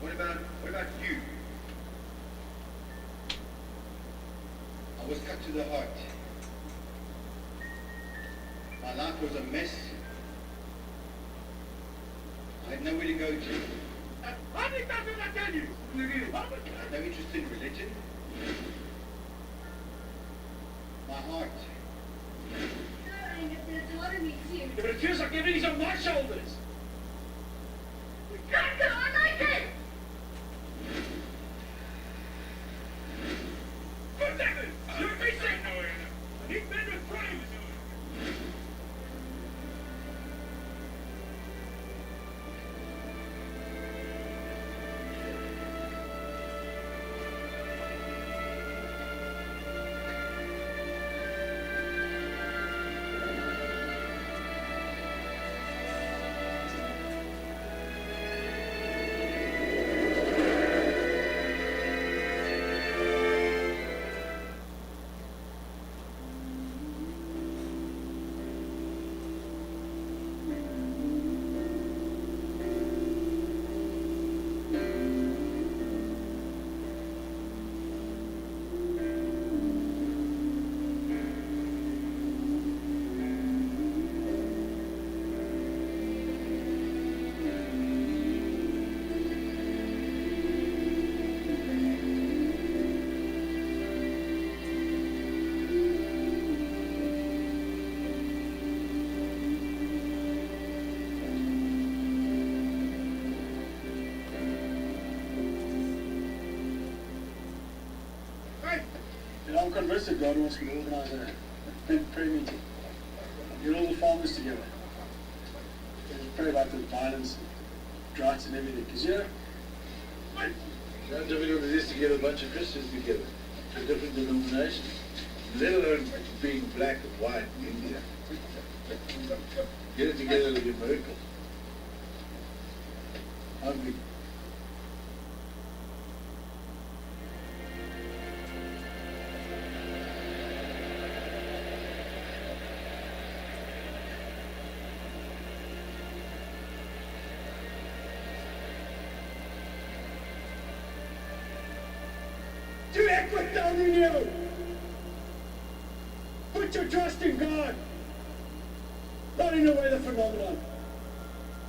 What about what about you? I was cut to the heart. My life was a mess. I had nowhere to go to. Hadi kadına geliyor. I tell you? I had no interest in religion. My heart. Darling, if their daughter meets you. If it appears like everything's on my shoulders. And I'm convinced that God wants me to organise a big prayer meeting. Get all the farmers together. And pray about the violence, droughts and everything. Because, you know, How difficult it is to get a bunch of Christians together, from different denominations, let alone being black and white in India. Get it together will be a miracle.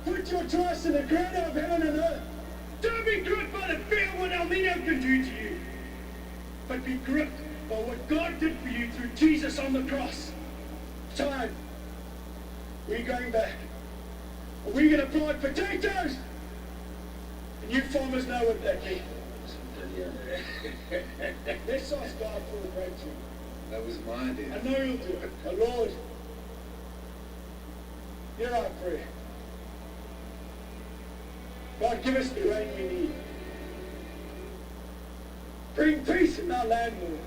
Put your trust in the creator of heaven and earth. Don't be gripped by the fear of what Almino can do to you, but be gripped by what God did for you through Jesus on the cross. Time. We're going back. We're we going to plant potatoes? And you farmers know what that means. Let's ask God for a breakthrough. That was my idea. I know you'll do it. Lord, hear our prayer. God, give us the rain we need. Bring peace in our land, Lord.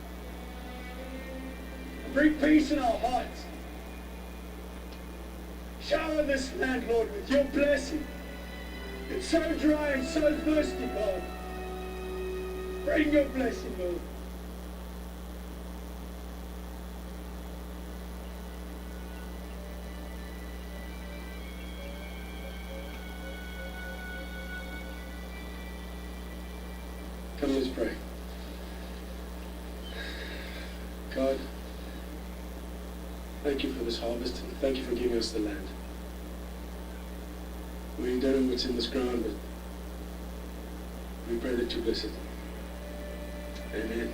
Bring peace in our hearts. Shower this land, Lord, with your blessing. It's so dry and so thirsty, God. Bring your blessing, Lord. Let's pray. God, thank you for this harvest and thank you for giving us the land. We don't know what's in this ground, but we pray that you bless it. Amen.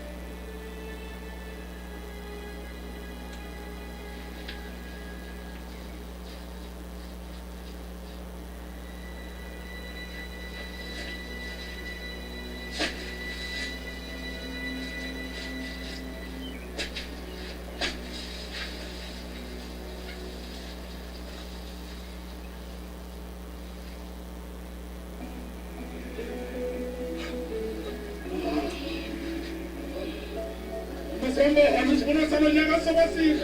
a gente começou a negar sobre assim.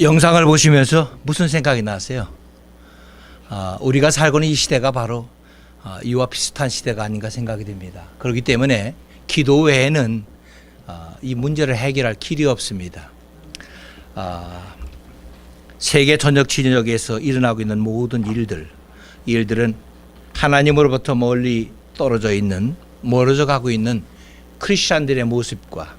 영상을 보시면서 무슨 생각이 나세요? 아, 우리가 살고 있는 이 시대가 바로 아, 이와 비슷한 시대가 아닌가 생각이 됩니다. 그렇기 때문에 기도 외에는 아, 이 문제를 해결할 길이 없습니다. 아, 세계 전역 진역에서 일어나고 있는 모든 일들, 이 일들은 하나님으로부터 멀리 떨어져 있는 멀어져 가고 있는 크리스천들의 모습과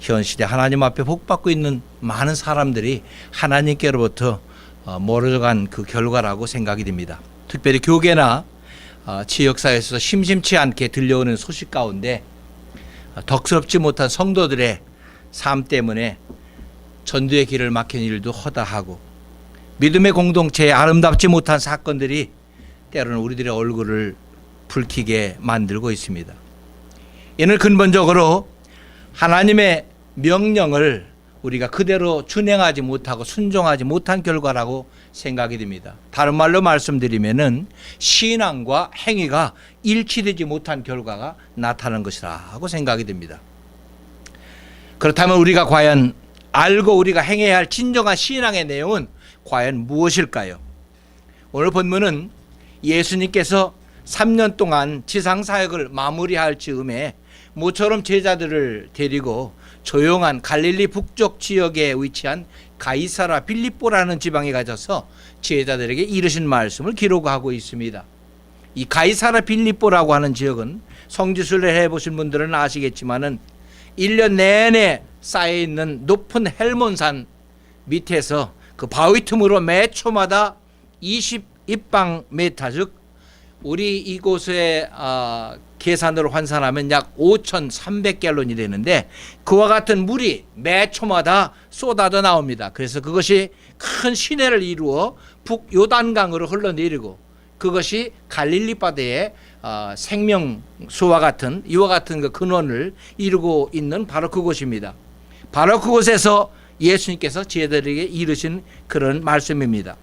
현 시대 하나님 앞에 복 받고 있는 많은 사람들이 하나님께로부터 어, 멀어져 간그 결과라고 생각이 됩니다. 특별히 교계나 어, 지역사회에서 심심치 않게 들려오는 소식 가운데 어, 덕스럽지 못한 성도들의 삶 때문에 전도의 길을 막힌 일도 허다하고 믿음의 공동체에 아름답지 못한 사건들이 때로는 우리들의 얼굴을 붉히게 만들고 있습니다. 이는 근본적으로 하나님의 명령을 우리가 그대로 준행하지 못하고 순종하지 못한 결과라고 생각이 됩니다. 다른 말로 말씀드리면은 신앙과 행위가 일치되지 못한 결과가 나타나는 것이라고 생각이 됩니다. 그렇다면 우리가 과연 알고 우리가 행해야 할 진정한 신앙의 내용은 과연 무엇일까요? 오늘 본문은 예수님께서 3년 동안 지상 사역을 마무리할 즈음에 모처럼 제자들을 데리고 조용한 갈릴리 북쪽 지역에 위치한 가이사라 빌립보라는 지방에 가셔서 제자들에게 이르신 말씀을 기록하고 있습니다. 이 가이사라 빌립보라고 하는 지역은 성지순례 해보신 분들은 아시겠지만은 1년 내내 쌓여 있는 높은 헬몬산 밑에서 그 바위 틈으로 매 초마다 20 입방 메타 즉 우리 이곳의 아, 계산으로 환산하면 약 5,300갤론이 되는데 그와 같은 물이 매 초마다 쏟아져 나옵니다. 그래서 그것이 큰 시내를 이루어 북 요단강으로 흘러내리고 그것이 갈릴리 바다의 어, 생명수와 같은 이와 같은 그 근원을 이루고 있는 바로 그곳입니다. 바로 그곳에서 예수님께서 제자들에게 이르신 그런 말씀입니다.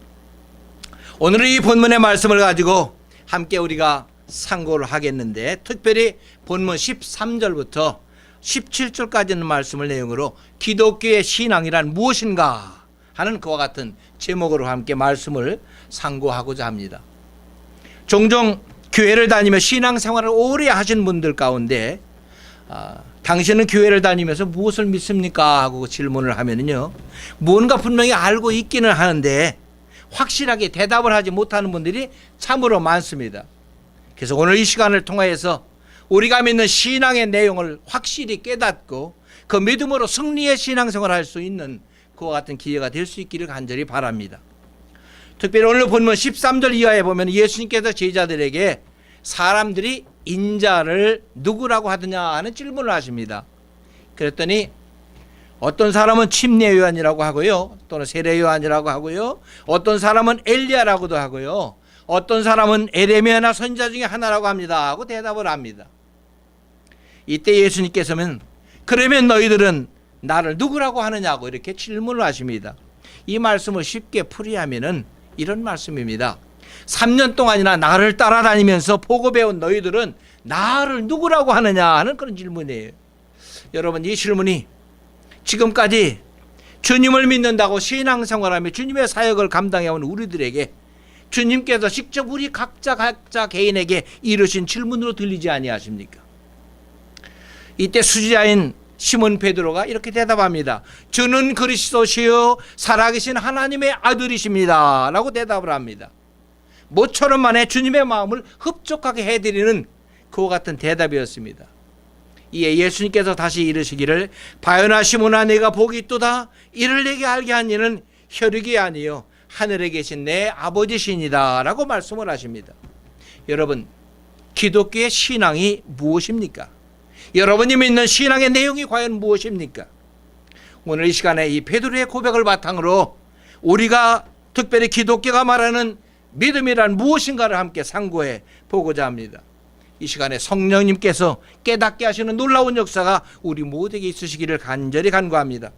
오늘 이 본문의 말씀을 가지고 함께 우리가 상고를 하겠는데 특별히 본문 13절부터 17절까지 있는 말씀을 내용으로 기독교의 신앙이란 무엇인가 하는 그와 같은 제목으로 함께 말씀을 상고하고자 합니다. 종종 교회를 다니며 신앙생활을 오래 하신 분들 가운데 아, 당신은 교회를 다니면서 무엇을 믿습니까? 하고 질문을 하면은요. 뭔가 분명히 알고 있기는 하는데 확실하게 대답을 하지 못하는 분들이 참으로 많습니다. 그래서 오늘 이 시간을 통하여서 우리가 믿는 신앙의 내용을 확실히 깨닫고 그 믿음으로 승리의 신앙생활을 할 수 있는 그와 같은 기회가 될 수 있기를 간절히 바랍니다. 특별히 오늘 본문 13절 이하에 보면 예수님께서 제자들에게 사람들이 인자를 누구라고 하느냐 하는 질문을 하십니다. 그랬더니 어떤 사람은 침례 요한이라고 하고요. 또는 세례 요한이라고 하고요. 어떤 사람은 엘리야라고도 하고요. 어떤 사람은 에레미야나 선자 중에 하나라고 합니다. 하고 대답을 합니다. 이때 예수님께서는 그러면 너희들은 나를 누구라고 하느냐고 이렇게 질문을 하십니다. 이 말씀을 쉽게 풀이하면은 이런 말씀입니다. 3년 동안이나 나를 따라다니면서 보고 배운 너희들은 나를 누구라고 하느냐 하는 그런 질문이에요. 여러분 이 질문이 지금까지 주님을 믿는다고 신앙생활하며 주님의 사역을 감당해온 우리들에게 주님께서 직접 우리 각자 각자 개인에게 이르신 질문으로 들리지 아니하십니까? 이때 수지자인 시몬 베드로가 이렇게 대답합니다. 주는 그리스도시요 살아계신 하나님의 아들이십니다라고 대답을 합니다. 모처럼 만에 주님의 마음을 흡족하게 해드리는 그와 같은 대답이었습니다. 이에 예수님께서 다시 이르시기를 바요나 시몬아 내가 복이 있도다 이를 내게 알게 한 이는 혈육이 아니요 하늘에 계신 내 아버지시니다 라고 말씀을 하십니다. 여러분 기독교의 신앙이 무엇입니까? 여러분이 믿는 신앙의 내용이 과연 무엇입니까? 오늘 이 시간에 이 베드로의 고백을 바탕으로 우리가 특별히 기독교가 말하는 믿음이란 무엇인가를 함께 상고해 보고자 합니다. 이 시간에 성령님께서 깨닫게 하시는 놀라운 역사가 우리 모두에게 있으시기를 간절히 간구합니다.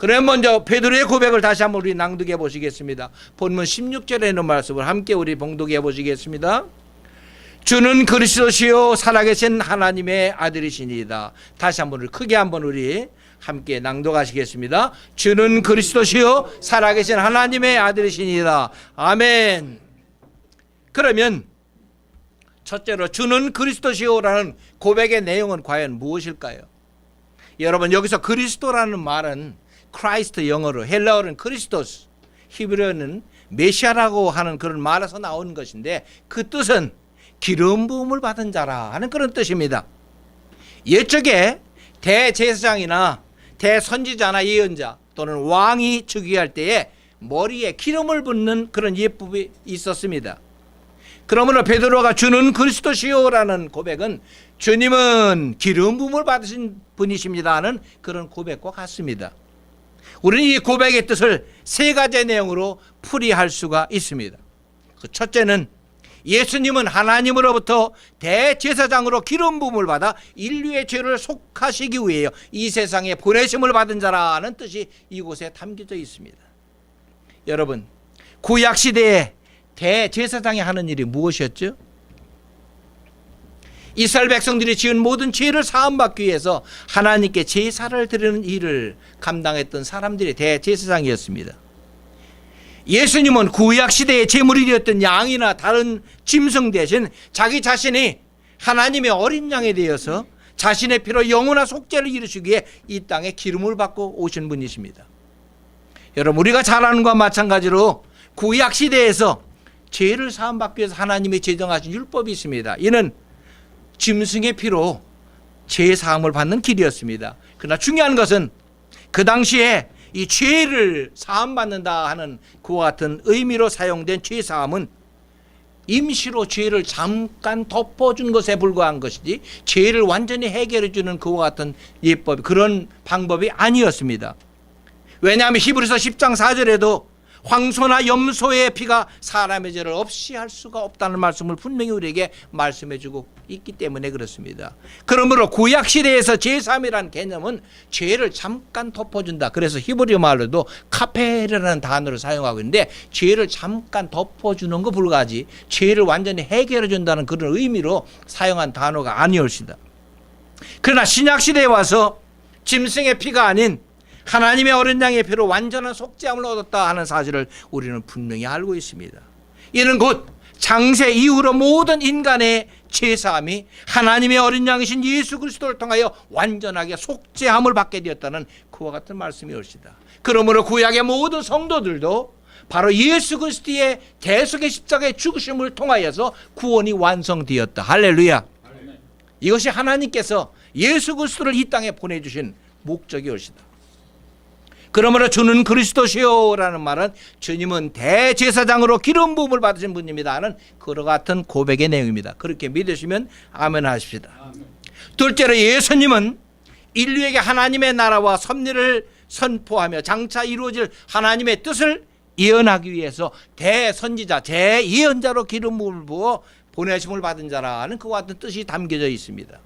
그럼 먼저 베드로의 고백을 다시 한번 우리 낭독해 보시겠습니다. 본문 16절에 있는 말씀을 함께 우리 봉독해 보시겠습니다. 주는 그리스도시요 살아계신 하나님의 아들이시니이다. 다시 한번 크게 한번 우리 함께 낭독하시겠습니다. 주는 그리스도시요 살아계신 하나님의 아들이시니라. 아멘. 그러면 첫째로 주는 그리스도시요라는 고백의 내용은 과연 무엇일까요? 여러분 여기서 그리스도라는 말은 크라이스트 영어로 헬라어는 크리스토스 히브리어는 메시아라고 하는 그런 말에서 나오는 것인데 그 뜻은 기름 부음을 받은 자라 하는 그런 뜻입니다. 옛적에 대제사장이나 대선지자나 예언자 또는 왕이 즉위할 때에 머리에 기름을 붓는 그런 예법이 있었습니다. 그러므로 베드로가 주는 그리스도시요라는 고백은 주님은 기름 부음을 받으신 분이십니다는 그런 고백과 같습니다. 우리는 이 고백의 뜻을 세 가지 내용으로 풀이할 수가 있습니다. 그 첫째는 예수님은 하나님으로부터 대제사장으로 기름 부음을 받아 인류의 죄를 속하시기 위해 이 세상에 보내심을 받은 자라는 뜻이 이곳에 담겨져 있습니다. 여러분, 구약 시대에 대제사장이 하는 일이 무엇이었죠? 이스라엘 백성들이 지은 모든 죄를 사함받기 위해서 하나님께 제사를 드리는 일을 감당했던 사람들이 대제사장이었습니다. 예수님은 구약 시대의 제물이 되었던 양이나 다른 짐승 대신 자기 자신이 하나님의 어린 양에 대해서 자신의 피로 영원한 속죄를 이루시기 위해 이 땅에 기름을 받고 오신 분이십니다. 여러분 우리가 잘 아는 것과 마찬가지로 구약 시대에서 죄를 사함받기 위해서 하나님이 제정하신 율법이 있습니다. 이는 짐승의 피로 죄 사함을 받는 길이었습니다. 그러나 중요한 것은 그 당시에 이 죄를 사함 받는다 하는 그와 같은 의미로 사용된 죄 사함은 임시로 죄를 잠깐 덮어준 것에 불과한 것이지 죄를 완전히 해결해 주는 그와 같은 예법 그런 방법이 아니었습니다. 왜냐하면 히브리서 10장 4절에도 황소나 염소의 피가 사람의 죄를 없이 할 수가 없다는 말씀을 분명히 우리에게 말씀해 주고 있기 때문에 그렇습니다. 그러므로 구약 시대에서 제3이라는 개념은 죄를 잠깐 덮어준다. 그래서 히브리 말로도 카페르라는 단어를 사용하고 있는데 죄를 잠깐 덮어주는 거 불가지 죄를 완전히 해결해 준다는 그런 의미로 사용한 단어가 아니었습니다. 그러나 신약 시대에 와서 짐승의 피가 아닌 하나님의 어린 양의 피로 완전한 속죄함을 얻었다 하는 사실을 우리는 분명히 알고 있습니다. 이는 곧 장세 이후로 모든 인간의 죄사함이 하나님의 어린 양이신 예수 그리스도를 통하여 완전하게 속죄함을 받게 되었다는 그와 같은 말씀이옵시다. 그러므로 구약의 모든 성도들도 바로 예수 그리스도의 대속의 십자가의 죽으심을 통하여서 구원이 완성되었다. 할렐루야. 이것이 하나님께서 예수 그리스도를 이 땅에 보내주신 목적이옵시다. 그러므로 주는 그리스도시요라는 말은 주님은 대제사장으로 기름 부음을 받으신 분입니다 하는 그와 같은 고백의 내용입니다. 그렇게 믿으시면 아멘 하십시다. 둘째로 예수님은 인류에게 하나님의 나라와 섭리를 선포하며 장차 이루어질 하나님의 뜻을 예언하기 위해서 대선지자, 대예언자로 기름 부음을 부어 보내심을 받은 자라는 그와 같은 뜻이 담겨져 있습니다.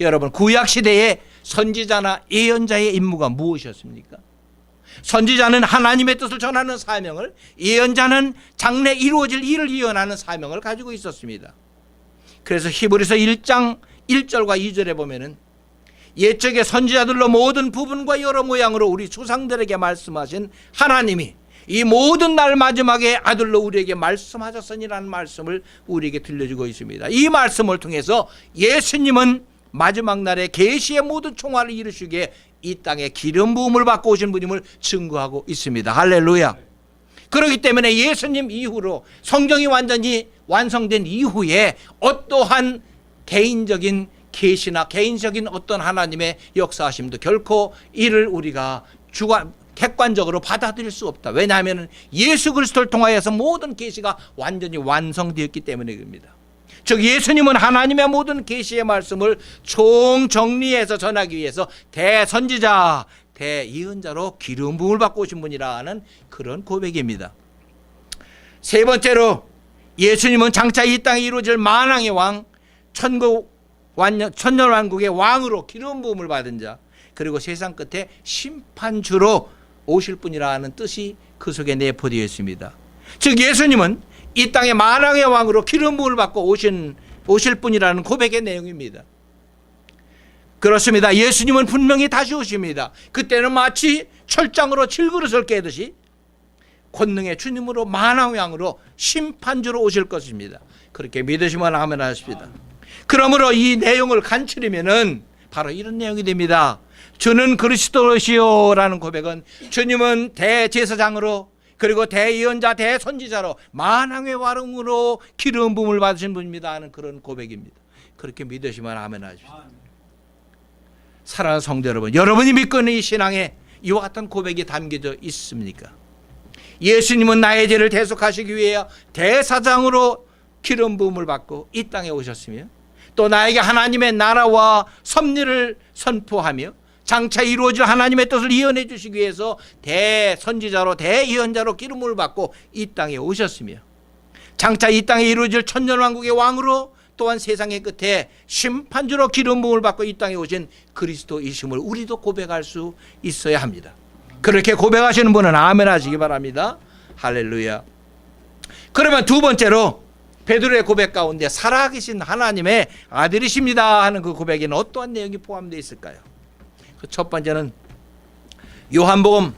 여러분 구약 시대의 선지자나 예언자의 임무가 무엇이었습니까? 선지자는 하나님의 뜻을 전하는 사명을 예언자는 장래 이루어질 일을 예언하는 사명을 가지고 있었습니다. 그래서 히브리서 1장 1절과 2절에 보면은 옛적의 선지자들로 모든 부분과 여러 모양으로 우리 조상들에게 말씀하신 하나님이 이 모든 날 마지막에 아들로 우리에게 말씀하셨으니라는 말씀을 우리에게 들려주고 있습니다. 이 말씀을 통해서 예수님은 마지막 날에 계시의 모든 총알을 이루시기에 이 땅에 기름 부음을 받고 오신 분임을 증거하고 있습니다. 할렐루야. 그렇기 때문에 예수님 이후로 성경이 완전히 완성된 이후에 어떠한 개인적인 계시나 개인적인 어떤 하나님의 역사하심도 결코 이를 우리가 주관 객관적으로 받아들일 수 없다. 왜냐하면 예수 그리스도를 통하여서 모든 계시가 완전히 완성되었기 때문입니다. 즉 예수님은 하나님의 모든 계시의 말씀을 총 정리해서 전하기 위해서 대선지자, 대예언자로 기름 부음을 받고 오신 분이라는 그런 고백입니다. 세 번째로 예수님은 장차 이 땅에 이루어질 만왕의 왕, 천국 완전 천년 왕국의 왕으로 기름 부음을 받은 자, 그리고 세상 끝에 심판주로 오실 분이라는 뜻이 그 속에 내포되어 있습니다. 즉 예수님은 이 땅의 만왕의 왕으로 기름 부음을 받고 오신 오실 분이라는 고백의 내용입니다. 그렇습니다. 예수님은 분명히 다시 오십니다. 그때는 마치 철장으로 질그릇을 깨듯이 권능의 주님으로 만왕왕으로 심판주로 오실 것입니다. 그렇게 믿으시면 하면 하십니다. 그러므로 이 내용을 간추리면은 바로 이런 내용이 됩니다. 주는 그리스도시요라는 고백은 주님은 대제사장으로 그리고 대예언자 대선지자로 만왕의 왕으로 기름 부음을 받으신 분입니다 하는 그런 고백입니다. 그렇게 믿으시면 하면 하십시오. 사랑하는 성도 여러분, 여러분이 믿고 있는 이 신앙에 이와 같은 고백이 담겨져 있습니까? 예수님은 나의 죄를 대속하시기 위해 대사장으로 기름 부음을 받고 이 땅에 오셨으며 또 나에게 하나님의 나라와 섭리를 선포하며 장차 이루어질 하나님의 뜻을 이언해 주시기 위해서 대선지자로 대예언자로 기름을 받고 이 땅에 오셨으며 장차 이 땅에 이루어질 천년왕국의 왕으로 또한 세상의 끝에 심판주로 기름 부음을 받고 이 땅에 오신 그리스도이심을 우리도 고백할 수 있어야 합니다. 그렇게 고백하시는 분은 아멘 하시기 바랍니다. 할렐루야. 그러면 두 번째로 베드로의 고백 가운데 살아계신 하나님의 아들이십니다 하는 그 고백에는 어떠한 내용이 포함되어 있을까요? 그 첫 번째는 요한복음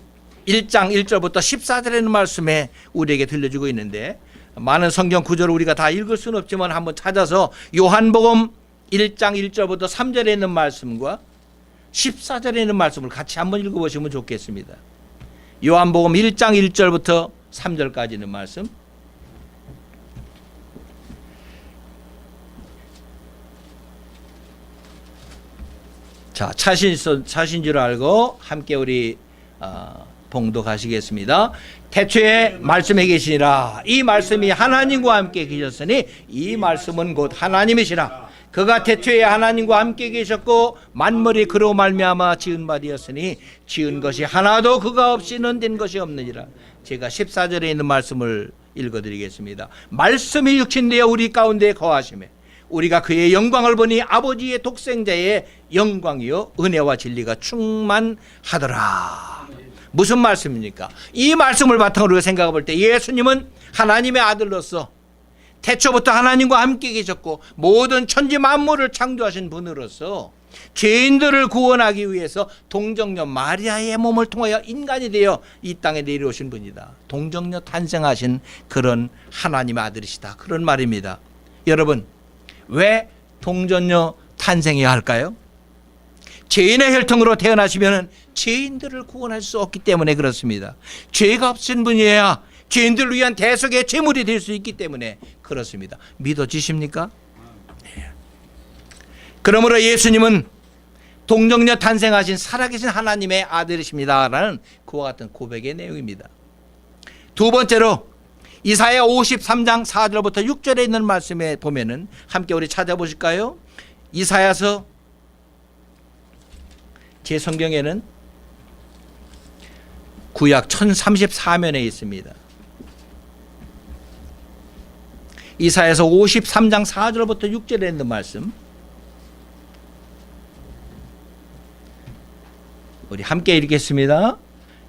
1장 1절부터 14절에 있는 말씀에 우리에게 들려주고 있는데 많은 성경 구절을 우리가 다 읽을 수는 없지만 한번 찾아서 요한복음 1장 1절부터 3절에 있는 말씀과 14절에 있는 말씀을 같이 한번 읽어보시면 좋겠습니다. 요한복음 1장 1절부터 3절까지 있는 말씀. 자, 차신 차신 줄 알고 함께 우리 어, 봉독하시겠습니다. 태초에 말씀에 계시니라. 이 말씀이 하나님과 함께 계셨으니 이 말씀은 곧 하나님이시라. 그가 태초에 하나님과 함께 계셨고 만물이 그로 말미암아 지은 바 되었으니 지은 것이 하나도 그가 없이는 된 것이 없느니라. 제가 14절에 있는 말씀을 읽어드리겠습니다. 말씀이 육신되어 우리 가운데 거하심에 우리가 그의 영광을 보니 아버지의 독생자의 영광이요 은혜와 진리가 충만하더라 무슨 말씀입니까? 이 말씀을 바탕으로 생각해 볼 때 예수님은 하나님의 아들로서 태초부터 하나님과 함께 계셨고 모든 천지 만물을 창조하신 분으로서 죄인들을 구원하기 위해서 동정녀 마리아의 몸을 통하여 인간이 되어 이 땅에 내려오신 분이다. 동정녀 탄생하신 그런 하나님의 아들이시다. 그런 말입니다. 여러분, 왜 동정녀 탄생해야 할까요? 죄인의 혈통으로 태어나시면 죄인들을 구원할 수 없기 때문에 그렇습니다. 죄가 없으신 분이어야 죄인들을 위한 대속의 제물이 될 수 있기 때문에 그렇습니다. 믿어지십니까? 네. 그러므로 예수님은 동정녀 탄생하신 살아계신 하나님의 아들이십니다라는 그와 같은 고백의 내용입니다. 두 번째로 이사야 53장 4절부터 6절에 있는 말씀에 보면은 함께 우리 찾아보실까요? 이사야서 제 성경에는 구약 1034면에 있습니다. 이사에서 53장 4절부터 6절에 있는 말씀 우리 함께 읽겠습니다.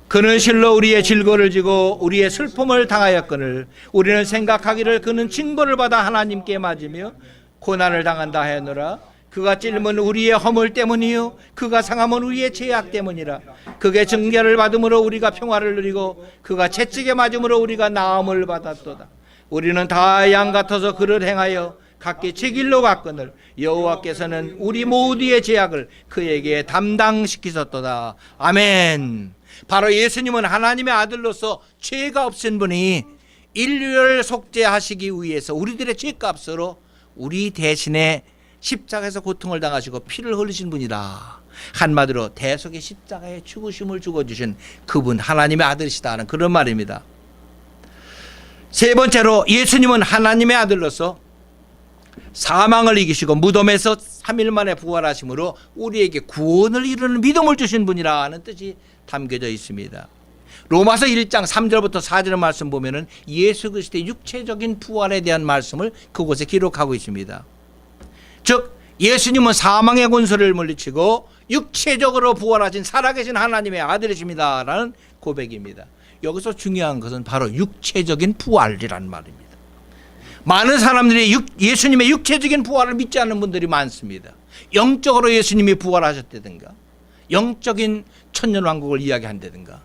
그는 실로 우리의 질거를 지고 우리의 슬픔을 당하였거늘 우리는 생각하기를 그는 징벌을 받아 하나님께 맞으며 고난을 당한다 하였노라. 그가 찔면 우리의 허물 때문이요. 그가 상함은 우리의 죄악 때문이라. 그게 증결을 받음으로 우리가 평화를 누리고 그가 채찍에 맞음으로 우리가 나음을 받았도다. 우리는 다 양 같아서 그를 행하여 각기 제 길로 갔거늘 여호와께서는 우리 모두의 죄악을 그에게 담당시키셨도다. 아멘 바로 예수님은 하나님의 아들로서 죄가 없은 분이 인류를 속죄하시기 위해서 우리들의 죄값으로 우리 대신에 십자가에서 고통을 당하시고 피를 흘리신 분이다. 한마디로 대속의 십자가의 죽으심을 죽어주신 그분 하나님의 아들이시다 하는 그런 말입니다. 세 번째로 예수님은 하나님의 아들로서 사망을 이기시고 무덤에서 3일 만에 부활하심으로 우리에게 구원을 이루는 믿음을 주신 분이라는 뜻이 담겨져 있습니다. 로마서 1장 3절부터 4절의 말씀 보면은 예수 그리스도의 육체적인 부활에 대한 말씀을 그곳에 기록하고 있습니다. 즉 예수님은 사망의 권세를 물리치고 육체적으로 부활하신 살아계신 하나님의 아들이십니다라는 고백입니다. 여기서 중요한 것은 바로 육체적인 부활이라는 말입니다. 많은 사람들이 육- 예수님의 육체적인 부활을 믿지 않는 분들이 많습니다. 영적으로 예수님이 부활하셨다든가 영적인 천년 왕국을 이야기한다든가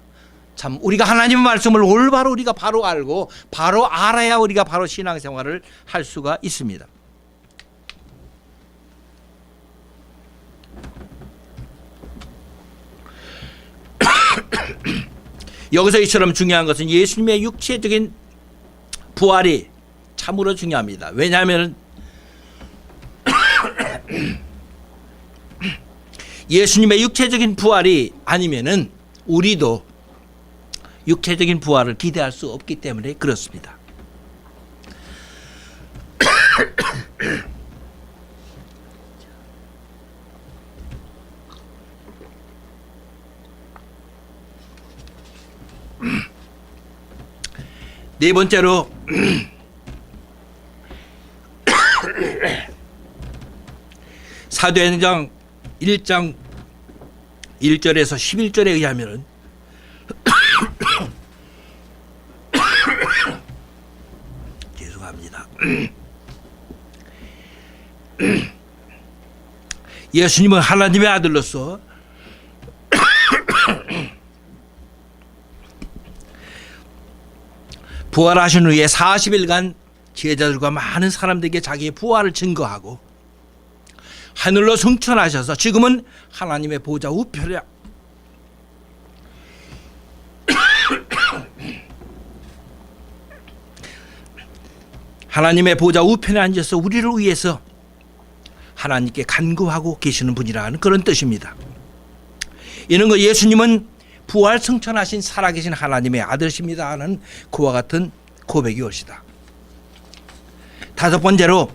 참 우리가 하나님의 말씀을 올바로 우리가 바로 알고 바로 알아야 우리가 바로 신앙생활을 할 수가 있습니다. 여기서 이처럼 중요한 것은 예수님의 육체적인 부활이 참으로 중요합니다. 왜냐하면 예수님의 육체적인 부활이 아니면은 우리도 육체적인 부활을 기대할 수 없기 때문에 그렇습니다. 네 번째로 사도행전 1장 1절에서 11절에 의하면은 죄송합니다. 예수님은 하나님의 아들로서 부활하신 후에 40일간 제자들과 많은 사람들에게 자기의 부활을 증거하고 하늘로 승천하셔서 지금은 하나님의 보좌 우편에 하나님의 보좌 우편에 앉아서 우리를 위해서 하나님께 간구하고 계시는 분이라는 그런 뜻입니다. 이는 그 예수님은 부활 승천하신 살아계신 하나님의 아들이십니다 하는 그와 같은 고백이 옳시다. 다섯 번째로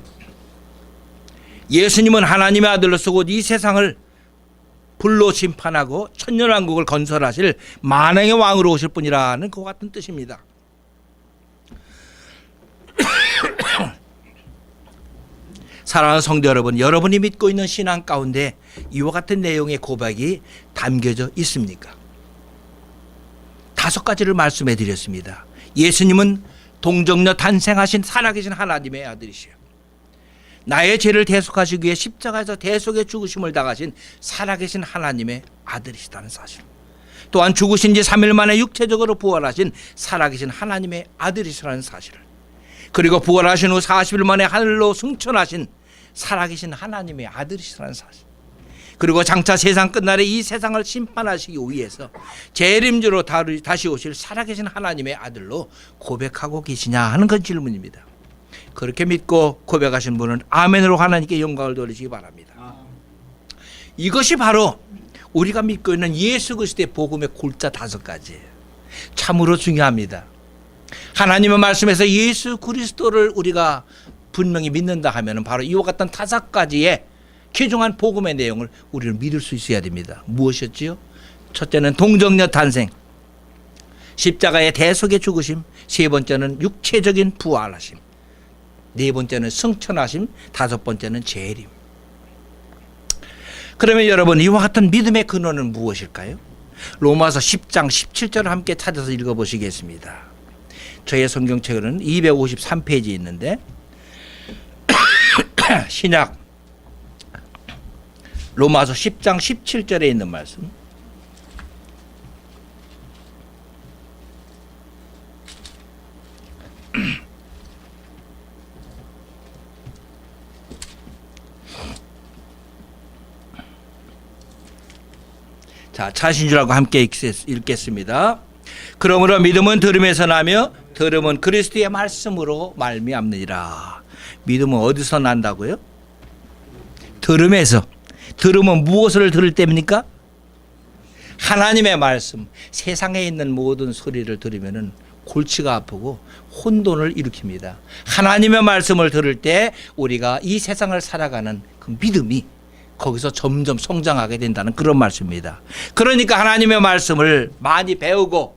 예수님은 하나님의 아들로서 곧 이 세상을 불로 심판하고 천년왕국을 건설하실 만왕의 왕으로 오실 분이라는 그와 같은 뜻입니다. 사랑하는 성도 여러분, 여러분이 믿고 있는 신앙 가운데 이와 같은 내용의 고백이 담겨져 있습니까? 다섯 가지를 말씀해 드렸습니다. 예수님은 동정녀 탄생하신 살아계신 하나님의 아들이시요. 나의 죄를 대속하시기 위해 십자가에서 대속의 죽으심을 당하신 살아계신 하나님의 아들이시다는 사실. 또한 죽으신 지 3일 만에 육체적으로 부활하신 살아계신 하나님의 아들이시라는 사실을. 그리고 부활하신 후 40일 만에 하늘로 승천하신 살아계신 하나님의 아들이시라는 사실. 그리고 장차 세상 끝날에 이 세상을 심판하시기 위해서 재림주로 다시 오실 살아계신 하나님의 아들로 고백하고 계시냐 하는 그 질문입니다. 그렇게 믿고 고백하신 분은 아멘으로 하나님께 영광을 돌리시기 바랍니다. 이것이 바로 우리가 믿고 있는 예수 그리스도의 복음의 골자 다섯 가지예요. 참으로 중요합니다. 하나님의 말씀에서 예수 그리스도를 우리가 분명히 믿는다 하면은 바로 이와 같은 다섯 가지의 귀중한 복음의 내용을 우리는 믿을 수 있어야 됩니다. 무엇이었지요? 첫째는 동정녀 탄생, 십자가의 대속의 죽으심, 세 번째는 육체적인 부활하심, 네 번째는 승천하심, 다섯 번째는 재림. 그러면 여러분 이와 같은 믿음의 근원은 무엇일까요? 로마서 10장 17절을 함께 찾아서 읽어보시겠습니다. 저의 성경책에는 253페이지 있는데 신약 로마서 10장 17절에 있는 말씀. 자, 차신주라고 함께 읽겠습니다. 그러므로 믿음은 들음에서 나며 들음은 그리스도의 말씀으로 말미암느니라. 믿음은 어디서 난다고요? 들음에서. 들으면 무엇을 들을 때입니까? 하나님의 말씀. 세상에 있는 모든 소리를 들으면은 골치가 아프고 혼돈을 일으킵니다. 하나님의 말씀을 들을 때 우리가 이 세상을 살아가는 그 믿음이 거기서 점점 성장하게 된다는 그런 말씀입니다. 그러니까 하나님의 말씀을 많이 배우고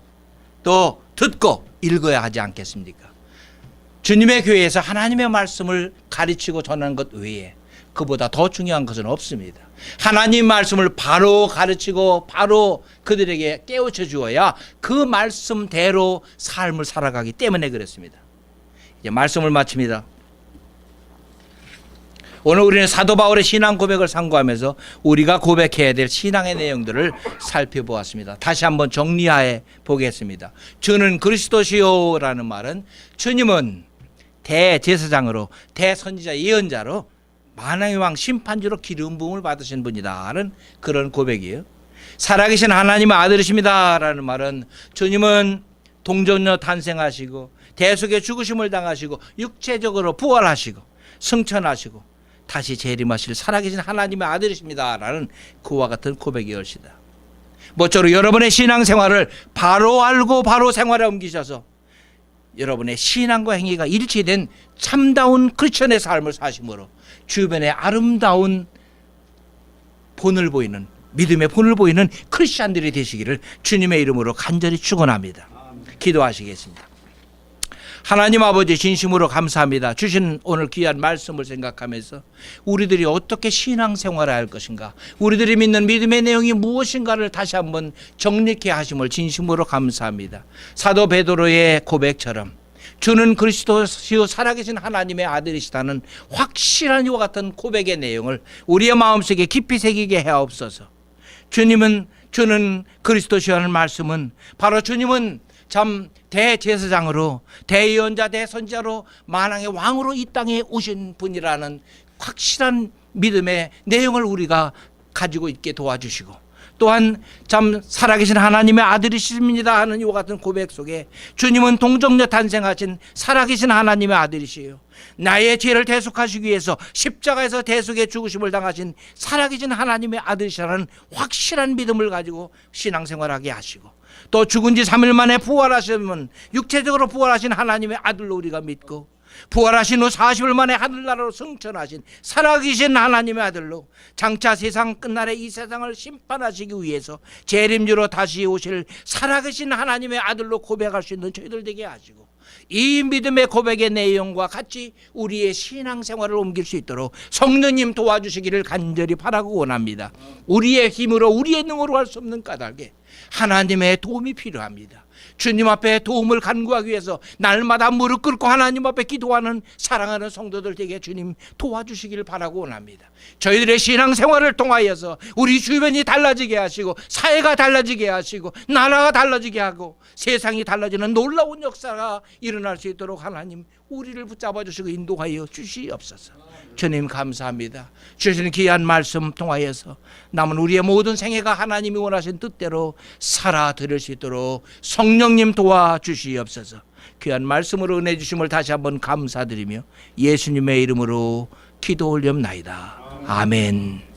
또 듣고 읽어야 하지 않겠습니까? 주님의 교회에서 하나님의 말씀을 가르치고 전하는 것 외에 그보다 더 중요한 것은 없습니다. 하나님 말씀을 바로 가르치고 바로 그들에게 깨우쳐 주어야 그 말씀대로 삶을 살아가기 때문에 그렇습니다. 이제 말씀을 마칩니다. 오늘 우리는 사도 바울의 신앙 고백을 상고하면서 우리가 고백해야 될 신앙의 내용들을 살펴보았습니다. 다시 한번 정리해 보겠습니다. 주는 그리스도시요라는 말은 주님은 대제사장으로 대선지자 예언자로 만왕의 왕 심판주로 기름 부음을 받으신 분이다라는 그런 고백이에요. 살아계신 하나님의 아들이십니다라는 말은 주님은 동정녀 탄생하시고 대속의 죽으심을 당하시고 육체적으로 부활하시고 승천하시고 다시 재림하실 살아계신 하나님의 아들이십니다라는 그와 같은 고백이 것이다. 모쪼록 여러분의 신앙생활을 바로 알고 바로 생활에 옮기셔서 여러분의 신앙과 행위가 일치된 참다운 크리스천의 삶을 사심으로 주변에 아름다운 본을 보이는 믿음의 본을 보이는 크리스천들이 되시기를 주님의 이름으로 간절히 축원합니다. 기도하시겠습니다. 하나님 아버지 진심으로 감사합니다. 주신 오늘 귀한 말씀을 생각하면서 우리들이 어떻게 신앙생활을 할 것인가, 우리들이 믿는 믿음의 내용이 무엇인가를 다시 한번 정립케 하심을 진심으로 감사합니다. 사도 베드로의 고백처럼 주는 그리스도시요 살아계신 하나님의 아들이시다는 확실한 이와 같은 고백의 내용을 우리의 마음속에 깊이 새기게 하옵소서. 주님은 주는 그리스도시라는 말씀은 바로 주님은 참 대제사장으로 대의원자 대선자로 만왕의 왕으로 이 땅에 오신 분이라는 확실한 믿음의 내용을 우리가 가지고 있게 도와주시고 또한 참 살아계신 하나님의 아들이십니다 하는 이와 같은 고백 속에 주님은 동정녀 탄생하신 살아계신 하나님의 아들이시요. 나의 죄를 대속하시기 위해서 십자가에서 대속의 죽으심을 당하신 살아계신 하나님의 아들이시라는 확실한 믿음을 가지고 신앙생활하게 하시고 또 죽은 지 3일 만에 부활하시면 육체적으로 부활하신 하나님의 아들로 우리가 믿고 부활하신 후 40일 만에 하늘나라로 승천하신 살아계신 하나님의 아들로 장차 세상 끝날에 이 세상을 심판하시기 위해서 재림주로 다시 오실 살아계신 하나님의 아들로 고백할 수 있는 저희들 되게 하시고 이 믿음의 고백의 내용과 같이 우리의 신앙생활을 옮길 수 있도록 성령님 도와주시기를 간절히 바라고 원합니다. 우리의 힘으로 우리의 능으로 할 수 없는 까닭에 하나님의 도움이 필요합니다. 주님 앞에 도움을 간구하기 위해서 날마다 무릎 꿇고 하나님 앞에 기도하는 사랑하는 성도들 되게 주님 도와주시기를 바라고 원합니다. 저희들의 신앙생활을 통하여서 우리 주변이 달라지게 하시고 사회가 달라지게 하시고 나라가 달라지게 하고 세상이 달라지는 놀라운 역사가 일어날 수 있도록 하나님 우리를 붙잡아 주시고 인도하여 주시옵소서. 주님 감사합니다. 주시는 귀한 말씀 통하여서 남은 우리의 모든 생애가 하나님이 원하신 뜻대로 살아 드릴 수 있도록 성령님 도와 주시옵소서. 귀한 말씀으로 은혜 주심을 다시 한번 감사드리며 예수님의 이름으로 기도 올렵나이다. 아멘.